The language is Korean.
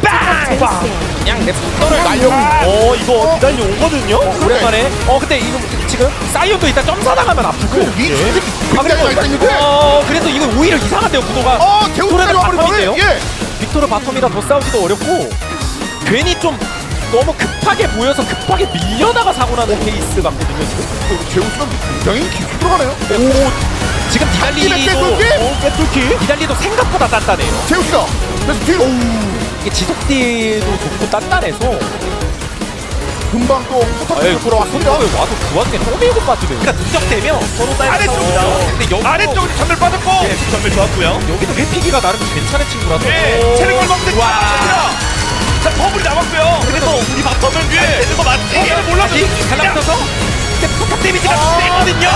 제이스예요. 그냥 랩터를 날려고. 어 이거 기다리 오거든요? 오랜만에. 어 근데 이거 지금 사이온도 일단 점사 당하면 아프고. 이 예. 아 굉장히 맛있는데 어 그래서 이거 오히려 이상한데요 구도가. 어 빅토르는 바텀인데요? 예. 빅토르 바텀이라 더 싸우기도 어렵고 괜히 좀 너무 급하게 보여서 급하게 밀려다가 사고 나는 케이스 같거든요 지금. 제우스는 굉장히 깊이 들어가네요. 오 지금? 어, 깨뚫기 니달리도 생각보다 단단해요. 제우스가 그래서 뒤로 이게 지속딜도 좋고 단단해서 금방 또 포탑으로 돌아왔습니다 손톱에 와도 그 와중에 토메이고 빠지면 그러니까 누적되면 서로 사이에서 아래쪽이죠. 근데 여기 아래쪽으로 전멸 빠졌고 예, 전멸 좋았고요. 여기도 회피기가 나름 괜찮은 친구라서 예, 체력 얼마 없는데 와. 자, 버블이 남았고요. 그래도 우리 바텀은 예, 되는 거 맞지? 예, 몰라도 다시 달라붙어서 근데 포탑 데미지가 세거든요.